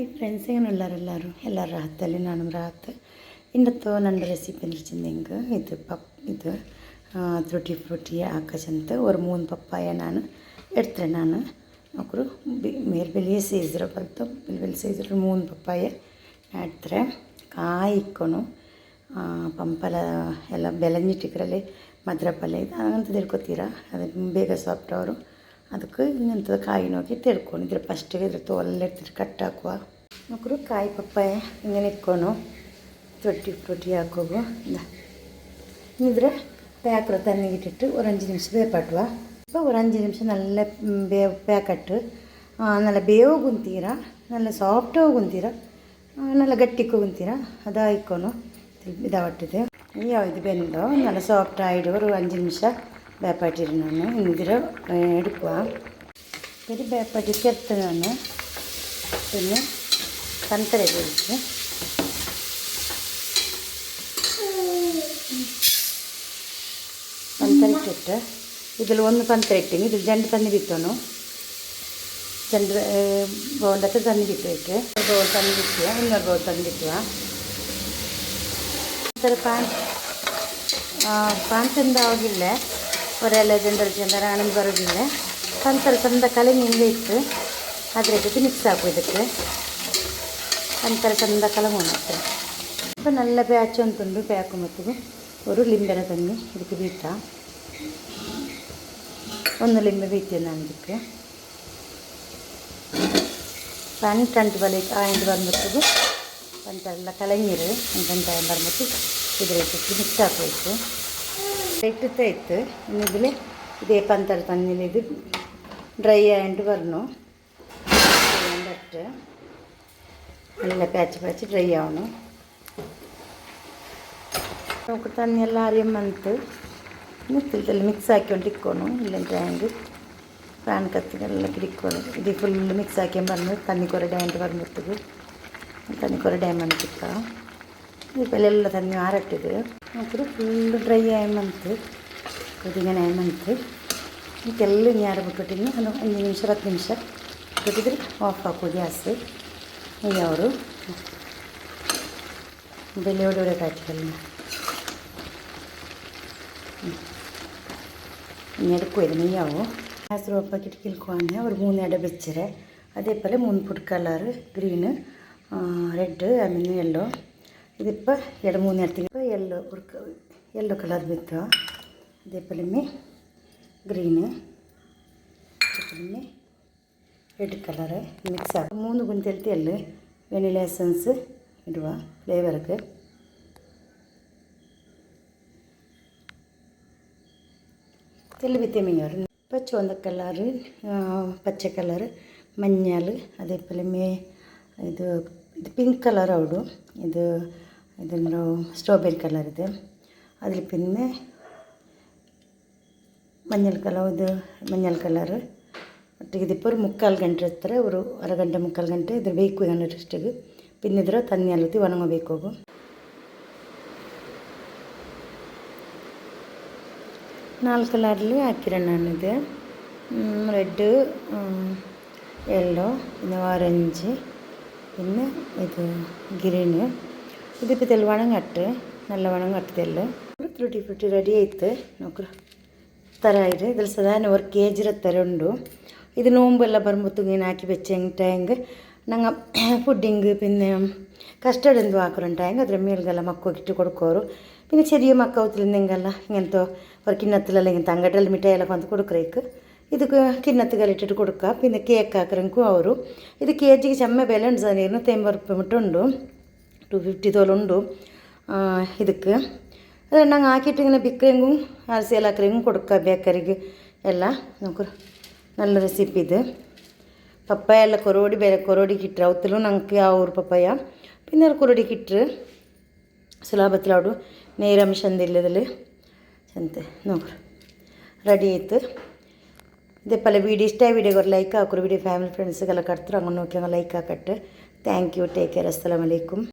ಈ ಫ್ರೆಂಡ್ಸ್ ಏನೆಲ್ಲರೆಲ್ಲರೂ ಎಲ್ಲರ ರಾಹತ್ತಲ್ಲಿ ನಾನು ರಾಹತ್ ಇನ್ನತ್ತು ನನ್ನ ರೆಸಿಪಿ ಅಂದ್ರೆ ಚೆಂದಂಗೆ ಇದು ಪಪ್, ಇದು ತ್ರುಟಿ ಫ್ರುಟಿ ಆಕಾಶಂತ ಒಂದು ಮೂನ್ ಪಪ್ಪಾಯ ನಾನು ಇಡ್ತೇನೆ ನಾನು. ಒಬ್ಬರು ಬಿ, ಮೇಲೆ ಬೆಲೆ ಸೇಯಿಸ್ರೆ ಬಂತು ಬೆಲೆ ಬೆಲೆ ಸೇಯಿಸ್ರೆ ಮೂನು ಪಪ್ಪಾಯ ಇಡ್ತಾರೆ ಕಾಯಿ ಇಕ್ಕೋನು ಪಂಪಲ ಎಲ್ಲ ಬೆಲಂಜಿಟ್ಟಿಕ್ರಲ್ಲಿ ಮದ್ರ ಪಲ್ಯ ಅಂತ ತಿಳ್ಕೊತೀರಾ ಅದಕ್ಕೆ ಬೇಗ ಸಾಫ್ಟ್ ಅವರು ಅದಕ್ಕೆ ಇಂಥದ್ದು ಕಾಯಿನೋಗಿ ತಿರ್ಕೊಂಡಿದ್ರು ಫಸ್ಟಿಗೆ ಇದ್ರ ತೋಲಿರ್ತೀರಿ ಕಟ್ಟಾಕುವ ನಕ್ರು ಕಾಯಿ ಪಪ್ಪಾಯ ಹಿಂಗೆ ಇಟ್ಕೊಂಡು ತೊಟ್ಟಿ ತೊಟ್ಟಿ ಹಾಕೋಗು. ಇದ್ರೆ ಪ್ಯಾಕ್ರ ತಣ್ಣಿಗೆ ಇಟ್ಟಿಟ್ಟು ಒಂದು அஞ்சு ನಿಮಿಷ வேப்பாட்டுவா ಒಂದು ಅಂಜು ನಿಮಿಷ நிமிஷம் நல்ல ಪ್ಯಾಕಟ್ಟು பேக்கட்டு நல்ல ಬೇವು ಕುಂತೀರ நல்ல ಸಾಫ್ಟಾಗಿ ಕುಂತೀರ நல்ல ಗಟ್ಟಿಕ್ಕೂ ಅದು ಅದಾಯ್ಕೊಂಡು ಇದಾವಟ್ಟಿದೆ. ಯಾವುದು ಬೆಂದು நல்ல ಸಾಫ್ಟ್ ಆಯಿಡು ஒரு அஞ்சு நிமிಷம் വേപ്പാറ്റിയിൽ നിന്ന് ഇഞ്ചിര് എടുക്കുക ഇത് വേപ്പാറ്റിക്ക് എടുത്ത് പിന്നെ തണുത്തലേക്ക് ഒഴിച്ച് തണുത്തരക്കിട്ട് ഇതിൽ ഒന്ന് തണുത്തരട്ടി ഇതിൽ രണ്ട് തന്നി വിൽക്കണം രണ്ട് ബോണ്ടത്ത് തന്നി വിട്ടിട്ട് ഒരു ബോൾ തണ്ണി വിൽക്കുക ഇന്നൊരു ബോൾ തണ്ണി വിൽക്കുക ചില പാൻ പാൻ ചെന്താവില്ല ಅವರೆಲ್ಲ ಜನರ ಜನರ ಅಣ್ಣ ಬರೋದಿಲ್ಲ. ಸಂತರ ಸಂದ ಕಲೆ ಹಿಂದೆ ಇತ್ತು. ಆದರೆ ಮಿಕ್ಸ್ ಹಾಕು ಇದಕ್ಕೆ. ಸಂತರ ಸಂದ ಕಲೆ ಮಾಡುತ್ತೆ ಸ್ವಲ್ಪ ನಲ್ಲ ಬ್ಯಾಚು ಅಂತಂದು ಬ್ಯಾಕು ಮತ್ತು ಅವರು ಲಿಂಬೆನ ತಂದು ಇದಕ್ಕೆ ಬೀತ ಒಂದು ಲಿಂಬೆ ಬೀತೆ ನಾನು ಇದಕ್ಕೆ. ಪಂಟ್ ಅಂಟು ಬಲಿ ಆಯಿಂಡ್ ಬಂದ್ಬಿಟ್ಟು ಪಂಟೆಲ್ಲ ಕಲೆ ನೀರು ಅಂತ ಟೈಮ್ ಬರ್ಬಿಟ್ಟು ಮಿಕ್ಸ್ ಹಾಕಬೇಕು ഇട്ടിട്ട് എത്ത് ഇന്നിതിൽ ഇതേ പന്തല തന്നിൽ ഇത് ഡ്രൈ ആയിട്ട് പറഞ്ഞു പറ്റ് നല്ല പാച്ച് പാച്ച് ഡ്രൈ ആവണം. നമുക്ക് തന്നെയെല്ലാം അറിയാൻ വന്നിട്ട് നിത്തിൽ മിക്സ് ആക്കിക്കൊണ്ട് ഇരിക്കണം ഇല്ലെങ്കിൽ ടാങ്ക് ഫാൻ കത്തിനെല്ലാം ഇരിക്കണം ഇത് ഫുള്ള് മിക്സ് ആക്കിയാൽ പറഞ്ഞ് തന്നിക്കുറേ ഡാൻഡ് പറഞ്ഞിട്ട് തണ്ണിക്കുറ ഡാം വന്നിട്ടിരിക്കാം ഇപ്പോഴെല്ലാം തന്നെ ആരട്ടിത് നമുക്കിത് ഫുൾ ഡ്രൈ ആയ മന്ത് ಕುದಿಗನೆ ಮಂತು ಇದಕ್ಕೆಲ್ಲ ನ್ಯಾರ ಬಿಟ್ಬಿಟ್ಟಿನಿ ಒಂದು ಒಂದು ನಿಮಿಷ നിമിഷം ನಿಮಿಷ ಬಿಟ್ಟಿದ್ರೆ ಆಫ್ ಹಾಕು ಗ್ಯಾಸ್ ಈಗ ಅವರು ಬೆಲೆಯೋಡೆ ಒಳಗೆ ಹಾಕಿಲ್ಲ ഞെടുക്കുമായിരുന്നു ഞാവോ ഗ്യാസ് ഓപ്പാക്കിയിട്ട് കിൽക്കുവാണ്. ഒരു മൂന്നിട വെച്ചത് അതേപോലെ മൂന്ന് food colour green red I mean yellow ഇതിപ്പോൾ ಎರಡು ಮೂರು ಇರ್ತೀವಿ ഇപ്പോൾ ಯೆಲ್ಲೋ ಯೆಲ್ಲೋ ಕಲರ್ ಬಿತ್ತು ಅದೇ ಪಲಮೆ ಗ್ರೀನ್ ಪಲಮೆ ರೆಡ್ ಕಲರ್ ಮಿಕ್ಸ್ ಆಗಿ ಮೂರು ಗುಂತೆಲ್ತಿ ಎಲ್ಲಿ ವೆನಿಲಾ ಎಸೆನ್ಸ್ ಇಡುವ ಫ್ಲೇವರ್ಗೆ തെളിവിത്തെ മീൻ ഇപ്പോൾ ചുവന്ന കളറ് പച്ച കളറ് മഞ്ഞൾ അതേപോലെ മേ ഇത് ഇത് ಪಿಂಕ್ ಕಲರ್ ಅವಡು ಇದು ಇದನ್ನು ಸ್ಟ್ರಾಬೆರಿ ಕಲರ್ ಇದೆ അതിൽ പിന്നെ മഞ്ഞൾ കളർ ഇത് മഞ്ഞൾ കളറ് ಒಟ್ಟಿಗೆ ഇതിപ്പോൾ ഒരു ಮುಕ್ಕಾಲು ಗಂಟೆ ಹತ್ರ ഒരു ಅರಗಂಟೆ ಮುಕ್ಕಾಲು ಗಂಟೆ ಇದ್ರ ಬೇಕು ಇದನ್ನು ಟೆಸ್ಟಿಗೆ പിന്നെ ಇದ್ರ ತನ್ನಿ ಅಲ್ಲತಿ ಒಣಗಬೇಕು ಹೋಗು ನಾಲ್ಕು ಕಲರ್ಲಿ ಹಾಕಿರೋಣ ನಾನಿದೆ ರೆಡ್ യെല്ലോ പിന്നെ ഓറഞ്ച് പിന്നെ ഇത് ഗ്രീന്. ഇതിപ്പോൾ തെളിവണം കട്ട്. നല്ലവണ്ണം കട്ട് ತ್ರುಟಿ ಫ್ರುಟಿ ರೆಡಿ ಆಯ್ತು ನೋಕ್ರ ಥರ ಇದೆ ಇದ್ರ ಸದಾ ಅವ್ರ ಕೆ ಜಿರ ಥರ ಉಂಡು ಇದು ನೋಂಬೆಲ್ಲ ಬರ್ಮುತ್ತುಗೇನು ಹಾಕಿ ಬೆಚ್ಚ ಹೆಂಗೆ ಟೈಂಗ್ ನಂಗೆ ಪುಡ್ಡಿಂಗ್ പിന്നെ കസ്റ്റർഡ് എന്തും ആക്കുന്നുണ്ടായെങ്കിൽ അതിന്റെ മേൽകല മക്കോക്കിട്ട് കൊടുക്കോറു. പിന്നെ ചെറിയ മക്കവത്തിൽ എന്തെങ്കിലും ഇങ്ങനത്തെ ഒരു കിണ്ണത്തിലെല്ലാം ഇങ്ങനത്തെ അങ്ങോട്ടെല്ലാം മിഠായിലൊക്കെ വന്ന് കൊടുക്കുറേക്ക്. ഇത് കിണ്ണത്ത് കിണ്ണത്തുകലിട്ടിട്ട് കൊടുക്കുക പിന്നെ കേക്ക് ആക്കറെങ്കിൽ ಅವರು ഇത് ಕೆ ಜಿಗೆ ചെമ്മ വില ഉണ്ട് ಸರ್ ഇരുന്നൂറ്റമ്പത് റുപ്യ ഉണ്ട് ടു ഫിഫ്റ്റി തോലുണ്ട് ಇದಕ್ಕೆ അതെണ്ണങ്ങ് ആക്കിയിട്ട് ഇങ്ങനെ ബിക്കറെങ്കും അരസിയലാക്കറെങ്കും കൊടുക്കുക ബേക്കറിക്ക് എല്ലാം നമുക്ക് നല്ല റെസിപ്പി ഇത് പപ്പായ എല്ലാം കൊറോടി ബെല കുറോടി കിട്ടുക അവത്തിലും നമുക്ക് ആ ഊർ പപ്പായ പിന്നെ കൊറോടി കിട്ടു ಸುಲಭತ್ಲಾಡು ನೇರ ಮಿಷನ್ದಿಲ್ಲದಲ್ಲಿ ಚಂತೆ ನೋಡ್ರಿ റെഡി ಆಯ್ತು ಇದೇ ಪಲ್ಲ ವೀಡಿಯೋ ಇಷ್ಟ ವೀಡಿಯೋಗೆ ಒಂದು ಲೈಕ್ ಹಾಕೋರು ವೀಡಿಯೋ ಫ್ಯಾಮಿಲಿ ಫ್ರೆಂಡ್ಸ್ಗೆಲ್ಲ ಕಟ್ತಾರೆ ಹಂಗೆ ನೋಡ್ಕೊಂಡು like ಹಾಕಟ್ಟು thank you take care ಅಸ್ಸಲಾಮ್ ಅಲೈಕುಮ್